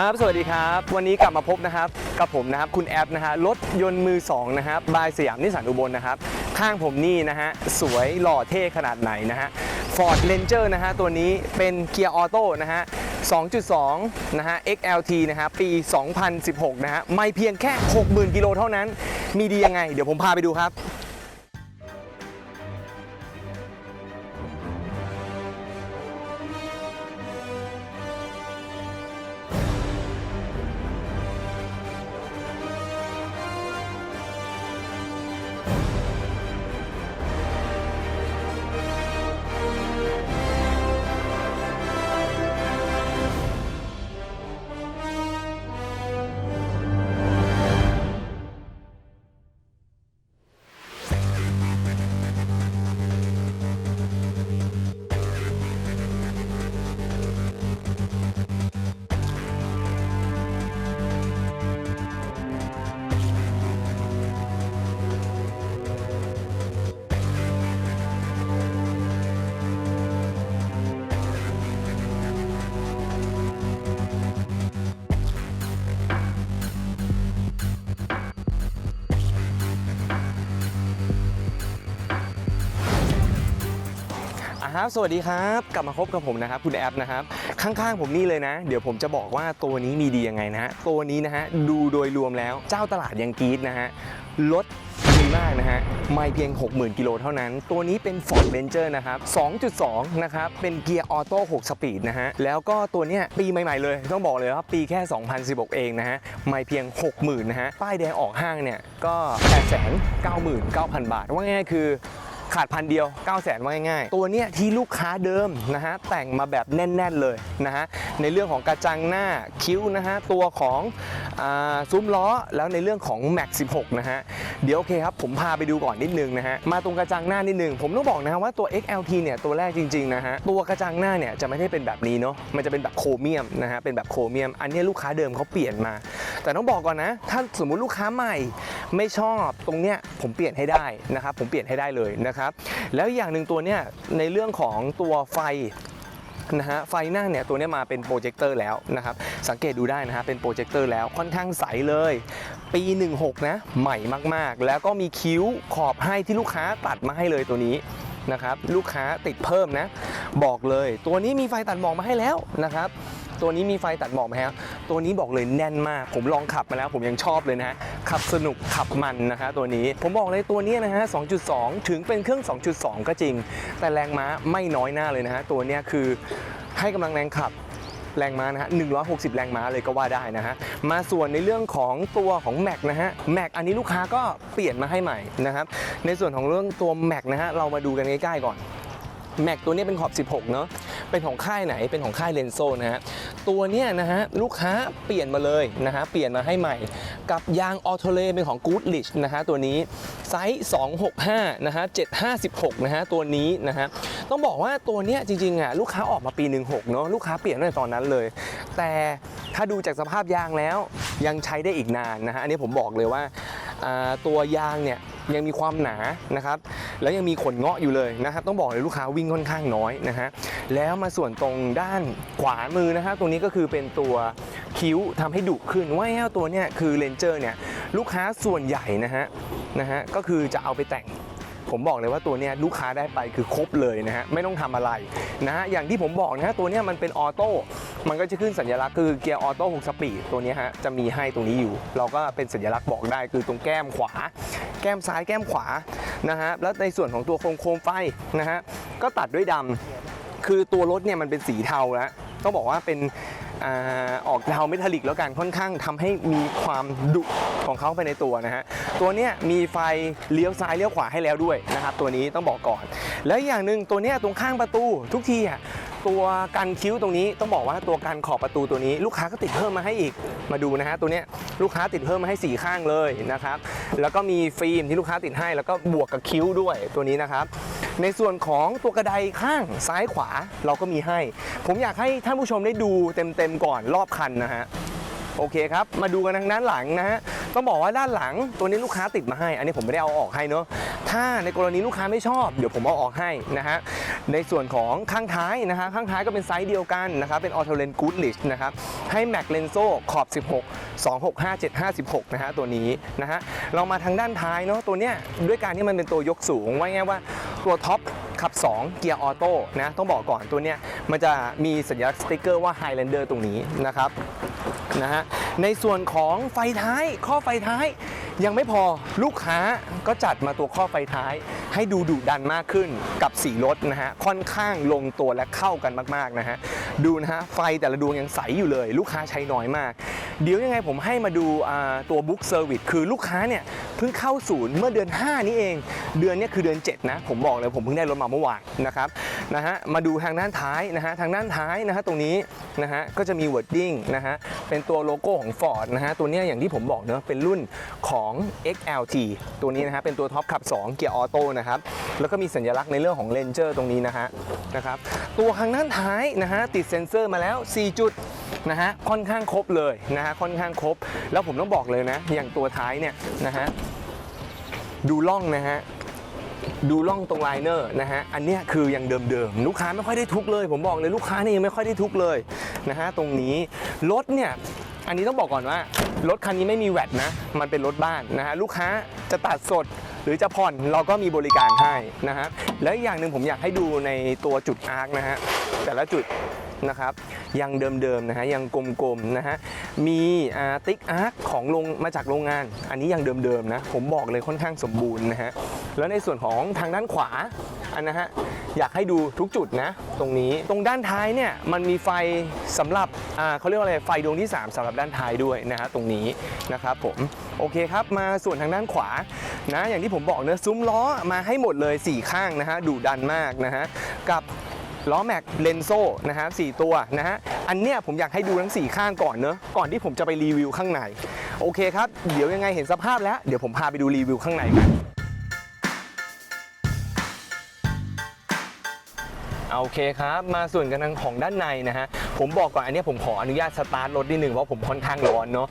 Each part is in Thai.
ครับ สวัสดีครับ วันนี้กลับมาพบนะครับ กับผมนะครับ คุณแอปนะฮะ รถยนต์มือ 2 นะครับ บายสยามนิสสันอุบลนะครับ ข้างผมนี่นะฮะ สวยหล่อเท่ขนาดไหนนะฮะ Ford Ranger นะฮะ ตัวนี้เป็นเกียร์ออโต้นะฮะ 2.2 นะฮะ XLT นะฮะ ปี 2016 นะฮะ ไม่เพียงแค่ 60,000 กิโลเท่านั้น มีดียังไง เดี๋ยวผมพาไปดูครับ ครับ สวัสดีครับ กลับมาพบกับผมนะครับ คุณแอปนะครับ ข้างๆผมนี่เลยนะ เดี๋ยวผมจะบอกว่าตัวนี้มีดียังไงนะฮะ ตัวนี้นะฮะ ดูโดยรวมแล้ว เจ้าตลาดยังกีดนะฮะ รถดีมากนะฮะ ไม่เพียง 60,000 กิโลเท่านั้น ตัวนี้เป็น Ford Ranger นะครับ 2.2 นะครับ เป็นเกียร์ออโต้ 6 สปีดนะฮะ แล้วก็ตัวเนี้ยปีใหม่ๆเลย ต้องบอกเลยว่าปีแค่ 2016 เองนะฮะ ไม่เพียง 60,000 นะฮะ ป้ายแดงออกห้างเนี่ย ก็ 899,000 บาท ว่าง่ายๆคือ ขาดพันเดียว 9 0 0แสนว่าง่ายๆ ตัวเนี้ยที่ลูกค้าเดิมนะฮะแต่งมาแบบแน่น ๆเลยนะฮะในเรื่องของกระจังหน้าคิ้วนะฮะตัวของอซุ้มล้อแล้วในเรื่องของ Max 16 นะฮะ เดี๋ยวโอเคครับผมพาไปดูก่อนนิดนึงนะฮะ มาตรงกระจังหน้านิดนึง ผมต้องบอกนะฮะว่าตัว XLT เนี่ยตัวแรกจริง ๆ นะฮะ ตัวกระจังหน้าเนี่ยจะไม่ได้เป็นแบบนี้เนาะมันจะเป็นแบบโครเมียมนะฮะเป็นแบบโครเมียม อันนี้ลูกค้าเดิมเขาเปลี่ยนมา แต่ต้องบอกก่อนนะ ถ้าสมมุติลูกค้าใหม่ไม่ชอบตรงเนี้ยผมเปลี่ยนให้ได้นะครับผมเปลี่ยนให้ได้เลยนะครับ แล้วอย่างหนึ่งตัวเนี้ยในเรื่องของตัวไฟนะฮะไฟหน้าเนี่ยตัวเนี้ยมาเป็นโปรเจคเตอร์แล้วนะครับสังเกตดูได้นะฮะเป็นโปรเจคเตอร์แล้วค่อนข้างใสเลย ปี 16 นะ ใหม่มากๆ แล้วก็มีคิ้วขอบให้ที่ลูกค้าตัดมาให้เลยตัวนี้นะครับลูกค้าติดเพิ่มนะ บอกเลย ตัวนี้มีไฟตัดหมอกมาให้แล้วนะครับ ตัวนี้มีไฟตัดหมอกไหมฮะตัวนี้บอกเลยแน่นมาก ผมลองขับมาแล้วผมยังชอบเลยนะฮะขับสนุกขับมันนะคะ ตัวนี้ผมบอกเลยตัวนี้นะฮะ 2.2 ถึงเป็นเครื่อง 2.2 ก็จริง แต่แรงม้าไม่น้อยหน้าเลยนะฮะตัวนี้คือให้กำลังแรงขับแรงม้านะฮะ 160 แรงม้าเลยก็ว่าได้นะฮะ มาส่วนในเรื่องของตัวของแม็กนะฮะ แม็กอันนี้ลูกค้าก็เปลี่ยนมาให้ใหม่นะครับ ในส่วนของเรื่องตัวแม็กนะฮะ เรามาดูกันใกล้ๆก่อน แม็กตัวนี้เป็นขอบ 16 เนาะ เป็นของค่ายไหนเป็นของค่ายเลนโซนะฮะตัวเนี้ยนะฮะลูกค้าเปลี่ยนมาเลยนะฮะเปลี่ยนมาให้ใหม่ กับยางออโตเลเป็นของ Goodrich นะฮะตัวนี้ไซส์265นะฮะ756นะฮะตัวนี้นะฮะต้องบอกว่าตัวเนี้ยจริงๆอะลูกค้าออกมาปี 16เนาะลูกค้าเปลี่ยนตั้งแต่ตอนนั้นเลย แต่ถ้าดูจากสภาพยางแล้วยังใช้ได้อีกนานนะฮะอันนี้ผมบอกเลยว่าตัว ยางเนี่ย ยังมีความหนานะครับ แล้วยังมีขนเงาะอยู่เลยนะครับ ต้องบอกเลยลูกค้าวิ่งค่อนข้างน้อยนะฮะ แล้วมาส่วนตรงด้านขวามือนะฮะ ตรงนี้ก็คือเป็นตัวคิ้วทำให้ดุขึ้นว่าแอ้ตัวเนี้ยคือเลนเจอร์เนี่ยลูกค้าส่วนใหญ่นะฮะนะฮะก็คือจะเอาไปแต่ง ผมบอกเลยว่าตัวนี้ลูกค้าได้ไปคือครบเลยนะฮะไม่ต้องทำอะไรนะฮะอย่างที่ผมบอกนะฮะตัวนี้มันเป็นออโต้มันก็จะขึ้นสัญลักษณ์คือเกียร์ออโต้6สปีดตัวนี้ฮะจะมีให้ตรงนี้อยู่ เราก็เป็นสัญลักษณ์บอกได้คือตรงแก้มขวา แก้มซ้ายแก้มขวานะฮะแล้วในส่วนของตัวโครงโคมไฟนะฮะก็ตัดด้วยดำคือตัวรถเนี่ยมันเป็นสีเทาแล้วต้องบอกว่าเป็น ออกเทาเมทัลลิกแล้วกันค่อนข้างทำให้มีความดุของเขาไปในตัวนะฮะตัวเนี้ยมีไฟเลี้ยวซ้ายเลี้ยวขวาให้แล้วด้วยนะครับตัวนี้ต้องบอกก่อน แล้วอย่างหนึ่งตัวเนี้ยตรงข้างประตูทุกทีอะ ตัวกันคิ้วตรงนี้ต้องบอกว่าตัวกันขอบประตูตัวนี้ลูกค้าก็ติดเพิ่มมาให้อีกมาดูนะฮะตัวเนี้ยลูกค้าติดเพิ่มมาให้สี่ข้างเลยนะครับแล้วก็มีฟิล์มที่ลูกค้าติดให้ แล้วก็บวกกับคิ้วด้วยตัวนี้นะครับในส่วนของตัวกระไดข้างซ้ายขวาเราก็มีให้ ผมอยากให้ท่านผู้ชมได้ดูเต็มๆก่อนรอบคันนะฮะโอเคครับ มาดูกันทางด้านหลังนะฮะ ต้องบอกว่าด้านหลังตัวนี้ลูกค้าติดมาให้ อันนี้ผมไม่ได้เอาออกให้เนอะ ถ้าในกรณีลูกค้าไม่ชอบ เดี๋ยวผมเอาออกให้นะฮะ ในส่วนของข้างท้ายนะฮะข้างท้ายก็เป็นไซส์เดียวกันนะครับเป็นออโตเลนกูดลิชนะครับให้แม็กเลนโซขอบ 16 265756นะฮะตัวนี้นะฮะเรามาทางด้านท้ายเนาะตัวเนี้ยด้วยการที่มันเป็นตัวยกสูงว่าง่ายว่าตัวท็อปขับ 2 เกียร์ออโต้นะต้องบอกก่อนตัวเนี้ยมันจะมีสัญลักษณ์สติ๊กเกอร์ว่า Highlander ตรงนี้นะครับนะฮะในส่วนของไฟท้ายข้อไฟท้ายยังไม่พอลูกค้าก็จัดมาตัวข้อไฟท้าย ให้ดูดุดันมากขึ้นกับสีรถนะฮะค่อนข้างลงตัวและเข้ากันมากๆนะฮะดูนะฮะไฟแต่ละดวงยังใสอยู่เลย ลูกค้าใช้น้อยมาก เดี๋ยวยังไงผมให้มาดูตัวบุ๊กเซอร์วิสคือลูกค้าเนี่ยเพิ่งเข้าศูนย์เมื่อเดือน 5 นี้เอง เดือนนี้คือเดือน 7 นะ ผมบอกเลยผมเพิ่งได้รถมาเมื่อวานนะครับนะฮะมาดูทางด้านท้ายนะฮะทางด้านท้ายนะฮะตรงนี้นะฮะก็จะมี wording นะฮะเป็นตัวโลโก้ของ Ford นะฮะตัวเนี้ยอย่างที่ผมบอกเนอะเป็นรุ่นของ XLT ตัวนี้นะฮะเป็นตัวท็อปขับ 2 เกียร์ออโต้นะครับแล้วก็มีสัญลักษณ์ในเรื่องของเลนเจอร์ตรงนี้นะฮะนะครับตัวทางด้านท้ายนะฮะติดเซ็นเซอร์มาแล้ว 4 จุด นะฮะค่อนข้างครบเลยนะฮะค่อนข้างครบ แล้วผมต้องบอกเลยนะ อย่างตัวท้ายเนี่ยนะฮะดูล่องนะฮะดูล่องตรงไลเนอร์นะฮะ อันเนี้ยคือยังเดิมๆ ลูกค้าไม่ค่อยได้ทุกเลย ผมบอกเลยลูกค้านี่ยยังไม่ค่อยได้ทุกเลยนะฮะตรงนี้รถเนี่ยอันนี้ต้องบอกก่อนว่ารถคันนี้ไม่มีแวดนะ มันเป็นรถบ้านนะฮะลูกค้าจะตัดสดหรือจะผ่อนเราก็มีบริการให้นะฮะและอีกอย่างหนึ่งผมอยากให้ดูในตัวจุดอาร์คนะฮะแต่ละจุด นะครับยังเดิมๆนะฮะยังกลมๆนะฮะมีติ๊กอาร์คของโรงมาจากโรงงาน อันนี้ยังเดิมๆนะผมบอกเลยค่อนข้างสมบูรณ์นะฮะแล้วในส่วนของทางด้านขวาอันนะฮะอยากให้ดูทุกจุดนะ ตรงนี้ตรงด้านท้ายเนี่ยมันมีไฟสำหรับเขาเรียกว่าอะไรไฟดวงที่ 3สำหรับด้านท้ายด้วยนะฮะตรงนี้นะครับผมโอเคครับมาส่วนทางด้านขวานะอย่างที่ผมบอกเนอะซุ้มล้อมาให้หมดเลย 4 ข้างนะฮะดุดันมากนะฮะกับ ล้อแม็กเลนโซ่นะฮะสตัวนะฮะอันเนี้ยผมอยากให้ดูทั้ง 4 ข้างก่อนเนอะก่อนที่ผมจะไปรีวิวข้างใน โอเคครับ เดี๋ยวยังไงเห็นสภาพแล้ว เดี๋ยวผมพาไปดูรีวิวข้างในกันโอเคครับ มาส่วนกันของด้านในนะฮะ ผมบอกก่อนอันเนี้ยผมขออนุญาตสตาร์ทรถนิดหนึ่งเพราะผมค่อนข้างร้อนเนาะ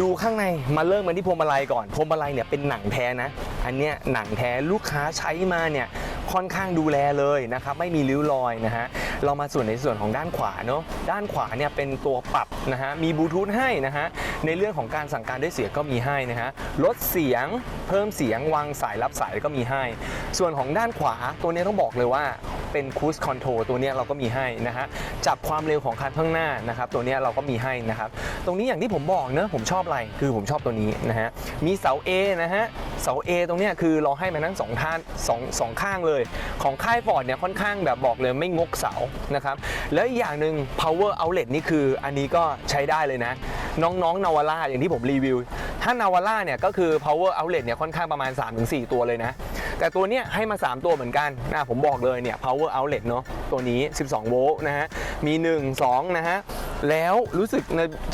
ดูข้างในมาเริ่มกันที่พวงมาลัยก่อน พวงมาลัยเนี่ยเป็นหนังแท้นะ อันเนี้ยหนังแท้ลูกค้าใช้มาเนี่ย ค่อนข้างดูแลเลยนะครับไม่มีริ้วรอยนะฮะเรามาส่วนในส่วนของด้านขวาเนาะด้านขวาเนี่ยเป็นตัวปรับนะฮะมีบลูทูธให้นะฮะในเรื่องของการสั่งการด้วยเสียงก็มีให้นะฮะลดเสียงเพิ่มเสียงวางสายรับสายก็มีให้ ส่วนของด้านขวาตัวนี้ต้องบอกเลยว่า เป็นคูสคอนโทรตัวนี้เราก็มีให้นะฮะจับความเร็วของคันข้างหน้านะครับ ตัวนี้เราก็มีให้นะครับ ตรงนี้อย่างที่ผมบอกเนอะผมชอบอะไรคือผมชอบตัวนี้นะฮะมีเสา A นะฮะเสา A ตรงนี้คือเราให้มาทั้งสองท่านสองสองข้างเลย ของค่ายฟอร์ดเนี่ยค่อนข้างแบบบอกเลยไม่งกเสานะครับแล้วอีกอย่างหนึ่ง power outlet นี่คืออันนี้ก็ใช้ได้เลยนะ น้องๆนาวาร่าอย่างที่ผมรีวิว ถ้านาวาร่าเนี่ยก็คือ power outlet เนี่ยค่อนข้างประมาณ 3-4 ตัวเลยนะ แต่ตัวเนี้ยให้มา 3 ตัวเหมือนกันนะผมบอกเลยเนี่ย power outlet เนาะตัวนี้ 12 โวลต์นะฮะ มี 1 2 นะฮะ แล้วรู้สึก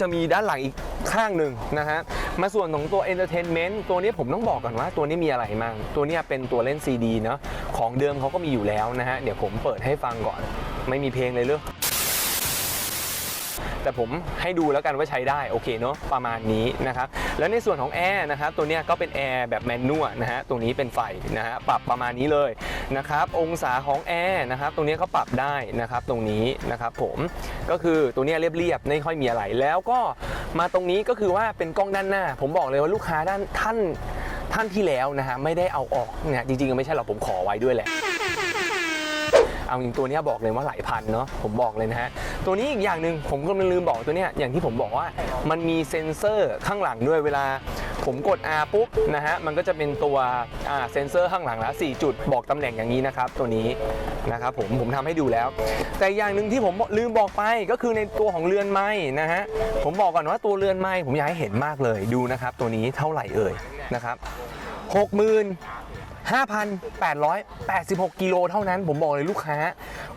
จะมีด้านหลังอีกข้างหนึ่งนะฮะ มาส่วนของตัว entertainment ตัวนี้ผมต้องบอกก่อนว่าตัวนี้มีอะไรมั่งตัวนี้เป็นตัวเล่น CD เนาะของเดิมเขาก็มีอยู่แล้วนะฮะ เดี๋ยวผมเปิดให้ฟังก่อน ไม่มีเพลงเลยเลือ แต่ผมให้ดูแล้วกันว่าใช้ได้โอเคเนาะประมาณนี้นะครับแล้วในส่วนของแอร์นะครับตัวนี้ก็เป็นแอร์แบบแมนนวลนะฮะตรงนี้เป็นไฟนะฮะปรับประมาณนี้เลยนะครับองศาของแอร์นะครับตรงนี้ก็ปรับได้นะครับตรงนี้นะครับผมก็คือตัวนี้เรียบๆไม่ค่อยมีอะไรแล้วก็มาตรงนี้ก็คือว่าเป็นกล้องด้านหน้า ผมบอกเลยว่าลูกค้าด้านท่านท่านที่แล้วนะฮะไม่ได้เอาออกเนี่ยจริงๆไม่ใช่หรอกผมขอไว้ด้วยแหละ เอาจริงตัวนี้บอกเลยว่าหลายพันเนาะผมบอกเลยนะฮะตัวนี้อีกอย่างหนึ่งผมก็ลืมบอกตัวเนี้ยอย่างที่ผมบอกว่ามันมีเซ็นเซอร์ข้างหลังด้วยเวลาผมกด R ปุ๊บนะฮะ มันก็จะเป็นตัวเซ็นเซอร์ข้างหลังล้ว4จุด บอกตำแหน่งอย่างนี้นะครับ ตัวนี้นะครับผม ผมทำให้ดูแล้ว แต่อย่างหนึ่งที่ผมลืมบอกไปก็คือในตัวของเรือนไม้นะฮะ ผมบอกก่อนว่าตัวเรือนไม้ผมอยากให้เห็นมากเลย ดูนะครับ ตัวนี้เท่าไหร่เอ่ยนะครับหกหมื่น 5,886 กิโลเท่านั้น ผมบอกเลยลูกค้า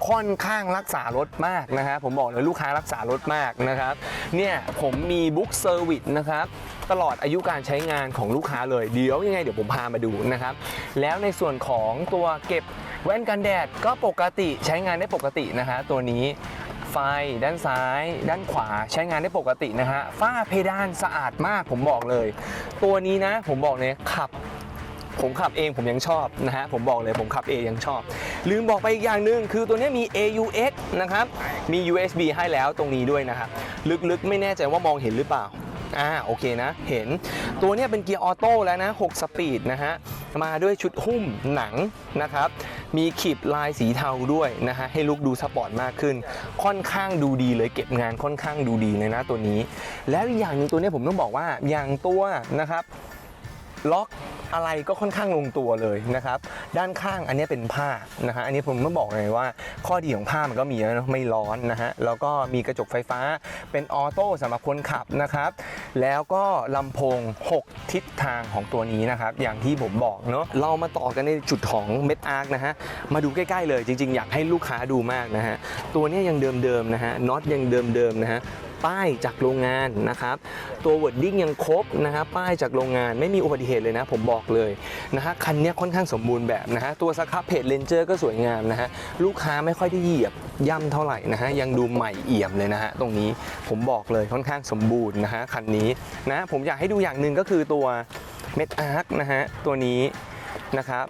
ค่อนข้างรักษารถมากนะฮะผมบอกเลยลูกค้ารักษารถมากนะครับ เนี่ยผมมีบุ๊กเซอร์วิสนะครับตลอดอายุการใช้งานของลูกค้าเลยเดี๋ยวยังไงเดี๋ยวผมพามาดูนะครับ แล้วในส่วนของตัวเก็บแว่นกันแดดก็ปกติใช้งานได้ปกตินะฮะตัวนี้ไฟด้านซ้าย ด้านขวาใช้งานได้ปกตินะฮะฝ้าเพดานสะอาดมากผมบอกเลย ตัวนี้นะผมบอกเลยขับ ผมขับเองผมยังชอบนะฮะผมบอกเลยผมขับเองยังชอบ ลืมบอกไปอีกอย่างหนึ่งคือตัวนี้ยมี AUX นะครับมี USB ให้แล้วตรงนี้ด้วยนะครับลึกๆ ไม่แน่ใจว่ามองเห็นหรือเปล่าอ่าโอเคนะ เห็นตัวนี้เป็นเกียร์ออโต้แล้วนะ6สปีดนะฮะมาด้วยชุดหุ้มหนังนะครับมีขีบลายสีเทาด้วยนะฮะให้ลุกดูสปอร์ตมากขึ้น ค่อนข้างดูดีเลยเก็บงานค่อนข้างดูดีเลยนะตัวนี้ แล้วอีกอย่างหนึ่งตัวนี้ผมต้องบอกว่าอย่างตัวนะครับล็อก อะไรก็ค่อนข้างลงตัวเลยนะครับด้านข้างอันนี้เป็นผ้านะฮะอันนี้ผมต้องบอกเลยว่าข้อดีของผ้ามันก็มีนะไม่ร้อนนะฮะแล้วก็มีกระจกไฟฟ้าเป็นออโต้สำหรับคนขับนะครับแล้วก็ลำโพง 6 ทิศทางของตัวนี้นะครับอย่างที่ผมบอกเนาะเรามาต่อกันในจุดของเม็ดอาร์คนะฮะมาดูใกล้ๆเลยจริงๆ อยากให้ลูกค้าดูมากนะฮะตัวนี้ยังเดิมๆนะฮะน็อตยังเดิมๆนะฮะ ป้ายจากโรงงานนะครับ ตัววอร์ดดิ้งยังครบนะฮะป้ายจากโรงงานไม่มีอุบัติเหตุเลยนะ ผมบอกเลยนะฮะคันนี้ค่อนข้างสมบูรณ์แบบนะฮะตัวสครับเพจเลนเจอร์ก็สวยงามนะฮะลูกค้าไม่ค่อยได้เหยียบย่ำเท่าไหร่นะฮะยังดูใหม่เอี่ยมเลยนะฮะตรงนี้ผมบอกเลยค่อนข้างสมบูรณ์นะฮะคันนี้นะผมอยากให้ดูอย่างหนึ่งก็คือตัวเม็ดอาร์คนะฮะตัวนี้นะครับ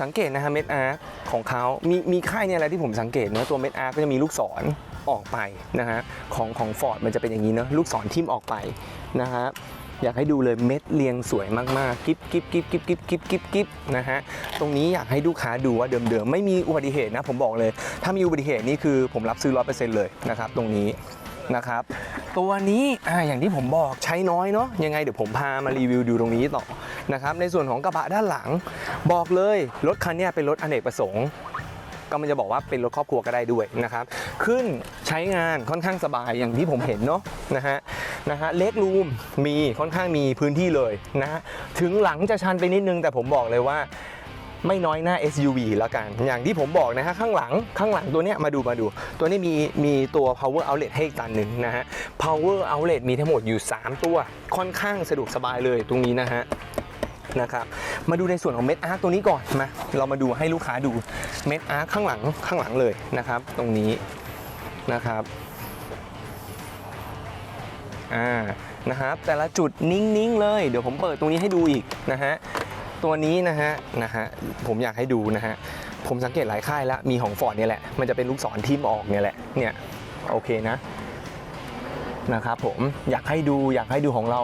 สังเกตนะฮะเม็ดอาร์คของเขามีมีค่ายเนี่ยอะไรที่ผมสังเกตเนะตัวเม็ดอาร์คก็จะมีลูกศร ออกไปนะฮะของของฟอร์ดมันจะเป็นอย่างนี้เนอะลูกศรทิ่มออกไปนะฮะอยากให้ดูเลยเม็ดเรียงสวยมากๆ กิ๊บกิ๊บกิ๊บกิ๊บกิ๊บกิ๊บกิ๊บกิ๊บนะฮะ ตรงนี้อยากให้ลูกค้าดูว่าเดิมๆ ไม่มีอุบัติเหตุนะ ผมบอกเลย ถ้ามีอุบัติเหตุนี่คือผมรับซื้อร้อยเปอร์เซ็นต์เลยนะครับ ตรงนี้นะครับ ตัวนี้อ่าอย่างที่ผมบอกใช้น้อยเนาะยังไงเดี๋ยวผมพามารีวิวดูตรงนี้ต่อนะครับในส่วนของกระบะด้านหลัง บอกเลยรถคันนี้เป็นรถอเนกประสงค์ ก็มันจะบอกว่าเป็นรถครอบครัวก็ได้ด้วยนะครับขึ้นใช้งานค่อนข้างสบายอย่างที่ผมเห็นเนาะนะฮะนะฮะเล็กรูมมีค่อนข้างมีพื้นที่เลยนะฮะถึงหลังจะชันไปนิดนึงแต่ผมบอกเลยว่าไม่น้อยหน้า SUV แล้วกัน อย่างที่ผมบอกนะฮะข้างหลังข้างหลังตัวเนี้ยมาดูมาดู ตัวนี้มีมีตัว power outlet ให้อีกตันหนึ่งนะฮะ power outlet มีทั้งหมดอยู่ 3 ตัวค่อนข้างสะดวกสบายเลยตรงนี้นะฮะ นะครับมาดูในส่วนของเม็ดอาร์คตัวนี้ก่อนมาเรามาดูให้ลูกค้าดูเม็ดอาร์คข้างหลังข้างหลังเลยนะครับ ตรงนี้นะครับอ่านะครับแต่ละจุดนิ่งๆเลยเดี๋ยวผมเปิดตรงนี้ให้ดูอีกนะฮะตัวนี้นะฮะนะฮะผมอยากให้ดูนะฮะผมสังเกตหลายค่ายแล้วมีของฟอร์ดเนี่ยแหละมันจะเป็นลูกศรทิมออกเนี่ยแหละเนี่ยโอเคนะนะครับผมอยากให้ดูอยากให้ดูของเรา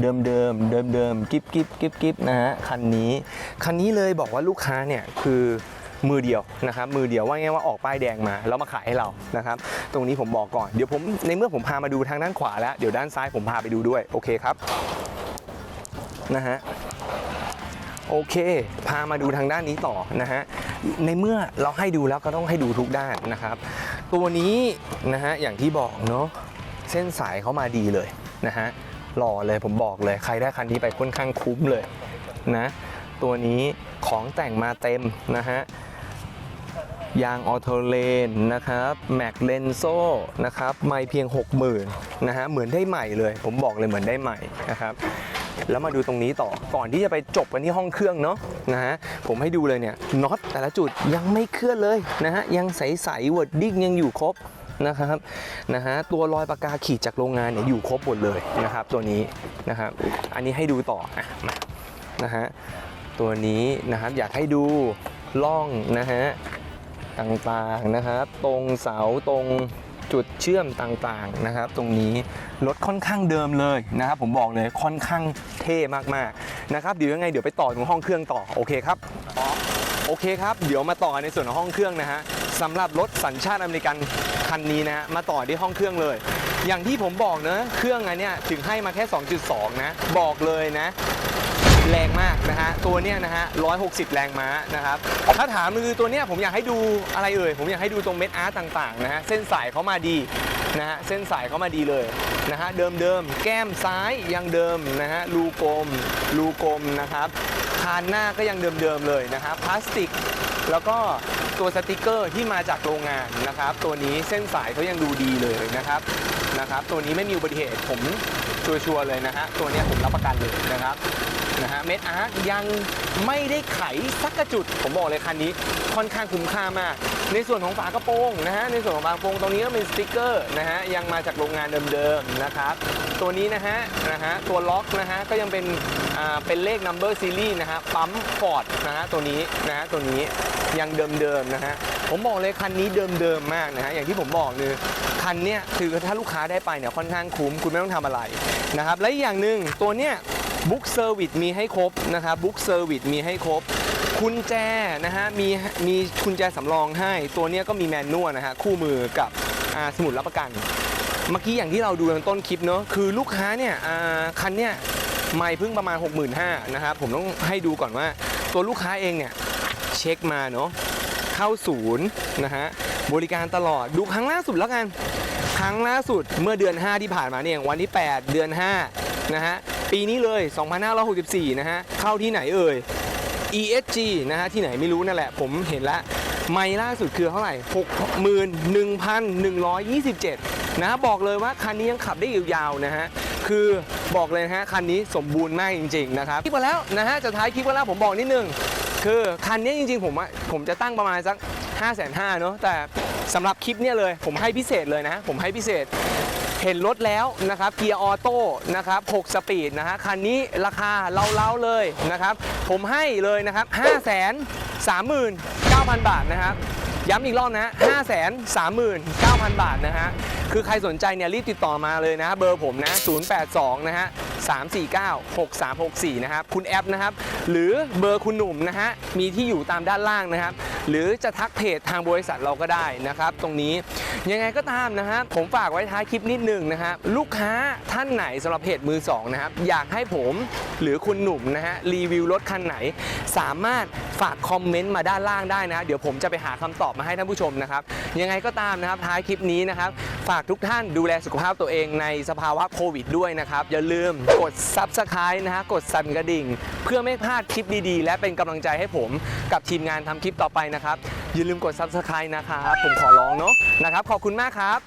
เดิมเดิมเดิมเดิมๆกิ๊บกิ๊บกิ๊บกิ๊บนะฮะคันนี้ คันนี้เลยบอกว่าลูกค้าเนี่ยคือมือเดียวนะครับมือเดียวว่าไงว่าออกป้ายแดงมาแล้วมาขายให้เรานะครับตรงนี้ผมบอกก่อนเดี๋ยวผมในเมื่อผมพามาดูทางด้านขวาแล้วเดี๋ยวด้านซ้ายผมพาไปดูด้วยโอเคครับนะฮะโอเค พามาดูทางด้านนี้ต่อนะฮะในเมื่อเราให้ดูแล้วก็ต้องให้ดูทุกด้านนะครับ ตัวนี้นะฮะอย่างที่บอกเนาะเส้นสายเขามาดีเลยนะฮะ หล่อเลยผมบอกเลยใครได้คันนี้ไปค่อนข้างคุ้มเลยนะตัวนี้ของแต่งมาเต็มนะฮะยางออโตเลนนะครับแม็กเลนโซนะครับไม่เพียง 60,000นะฮะเหมือนได้ใหม่เลย ผมบอกเลยเหมือนได้ใหม่นะครับแล้วมาดูตรงนี้ต่อก่อนที่จะไปจบกันที่ห้องเครื่องเนาะนะฮะผมให้ดูเลยเนี่ยน็อตแต่ละจุดยังไม่เคลื่อนเลยนะฮะยังใสๆวอร์ดดิ้งยังอยู่ครบ นะครับนะฮะตัวรอยปากกาขีดจากโรงงานเนี่ยอยู่ครบหมดเลยนะครับ ตัวนี้นะครับอันนี้ให้ดูต่ออะมานะฮะตัวนี้นะครับอยากให้ดูล่องนะฮะต่างๆนะครับ ตรงเสาตรงจุดเชื่อมต่างๆนะครับ ตรงนี้รถค่อนข้างเดิมเลยนะครับ ผมบอกเลยค่อนข้างเท่มากๆนะครับเดี๋ยวยังไงเดี๋ยวไปต่อตรงห้องเครื่องต่อโอเคครับโอเคครับ เดี๋ยวมาต่อในส่วนของห้องเครื่องนะฮะ สำหรับรถสัญชาติอเมริกันคันนี้นะฮะมาต่อที่ห้องเครื่องเลย อย่างที่ผมบอกเนะเครื่องอันเนี้ยถึงให้มาแค่ 2.2 นะ บอกเลยนะ แรงมากนะฮะ ตัวเนี้ยนะฮะ 160 แรงม้านะครับ ถ้าถามคือตัวเนี้ยผมอยากให้ดูอะไรเอ่ย ผมอยากให้ดูตรงเม็ดอาร์ตต่างๆนะฮะ เส้นสายเขามาดีนะฮะ เส้นสายเขามาดีเลยนะฮะ เดิมๆ แก้มซ้ายยังเดิมนะฮะ รูกลม รูกลมนะครับ คานหน้าก็ยังเดิมๆเลยนะครับพลาสติก แล้วก็ ตัวสติกเกอร์ที่มาจากโรงงานนะครับ ตัวนี้เส้นสายเขายังดูดีเลยนะครับนะครับ ตัวนี้ไม่มีอุบัติเหตุผมชัวร์เลยนะฮะตัวนี้ผมรับประกันเลยนะครับนะฮะเม็ดอาร์ตยังไม่ได้ไขสักกระจุด ผมบอกเลยคันนี้ค่อนข้างคุ้มค่ามาก ในส่วนของฝากระโปรงนะฮะในส่วนของฝากระโปรงตรงนี้ก็เป็นสติกเกอร์นะฮะยังมาจากโรงงานเดิมๆนะครับตัวนี้นะฮะนะฮะตัวล็อกนะฮะก็ยังเป็นอ่าเป็นเลข number series นะฮะปั๊มฟอร์ดนะฮะตัวนี้นะฮะตัวนี้ ยังเดิมๆนะฮะผมบอกเลยคันนี้เดิมๆมากนะฮะอย่างที่ผมบอกคือคันเนี้ยคือถ้าลูกค้าได้ไปเนี่ยค่อนข้างคุ้มคุณไม่ต้องทำอะไรนะครับและอีกอย่างหนึ่งตัวเนี้ยบุ๊กเซอร์วิสมีให้ครบนะครับบุ๊กเซอร์วิสมีให้ครบกุญแจนะฮะมีมีกุญแจสำรองให้ ตัวเนี้ยก็มีแมนนวลนะฮะคู่มือกับสมุดรับประกัน เมื่อกี้อย่างที่เราดูในต้นคลิปเนอะคือลูกค้าเนี่ยคันเนี่ยไม่เพิ่งประมาณ 65,000นะครับผมต้องให้ดูก่อนว่าตัวลูกค้าเองเนี่ย เช็คมาเนาะเข้าศูนย์นะฮะบริการตลอดดูครั้งล่าสุดแล้วกัน ครั้งล่าสุดเมื่อเดือน 5 ที่ผ่านมาเนี่ยวันที่ 8 เดือน 5 นะฮะ ปีนี้เลย 2564 นะฮะ เข้าที่ไหนเอ่ย ESG นะฮะ ที่ไหนไม่รู้นั่นแหละ ผมเห็นล้วไม่ล่าสุดคือเท่าไหร่ 61,127นะฮะบอกเลยว่าคันนี้ยังขับได้ยาวๆนะฮะคือบอกเลยนะฮะคันนี้สมบูรณ์มากจริง ๆ นะครับคลิปมาแล้วนะฮะจะท้ายคลิปมาแล้วผมบอกนิดนึง คือคันนี้จริงๆผมอะผมจะตั้งประมาณสัก 5 5 0 0 0เนาะแต่สำหรับคลิปเนี่ยเลย ผมให้พิเศษเลยนะ ผมให้พิเศษเห็นรถแล้วนะครับเกียร์ออโต้นะครับ6สปีดนะฮะคันนี้ราคาเล้าๆเลยนะครับผมให้เลยนะครับ 5 3 9 0 0 0 บาทนะครับย้ำอีกรอบนะ5 3 3 9 0 0 บาทนะฮะคือใครสนใจเนี่ยรีบติดต่อมาเลยนะเบอร์ผมนะ 082 นะฮะ 349 6364 นะครับ คุณแอปนะครับ หรือเบอร์คุณหนุ่มนะฮะ มีที่อยู่ตามด้านล่างนะครับ หรือจะทักเพจทางบริษัทเราก็ได้นะครับ ตรงนี้ยังไงก็ตามนะฮะผมฝากไว้ท้ายคลิปนิดหนึ่งนะครับลูกค้าท่านไหนสำหรับเพจมือสองนะครับอยากให้ผมหรือคุณหนุ่มนะฮะรีวิวรถคันไหน สามารถฝากคอมเมนต์มาด้านล่างได้นะ เดี๋ยวผมจะไปหาคำตอบมาให้ท่านผู้ชมนะครับยังไงก็ตามนะครับท้ายคลิปนี้นะครับฝากทุกท่านดูแลสุขภาพตัวเองในสภาวะโควิดด้วยนะครับอย่าลืมกด Subscribe นะฮะ กดสั่นกระดิ่ง เพื่อไม่พลาดคลิปดีๆ และเป็นกำลังใจให้ผมกับทีมงานทำคลิปต่อไปนะครับ อย่าลืมกด Subscribe นะครับ ผมขอร้องเนาะนะครับ ขอบคุณมากครับ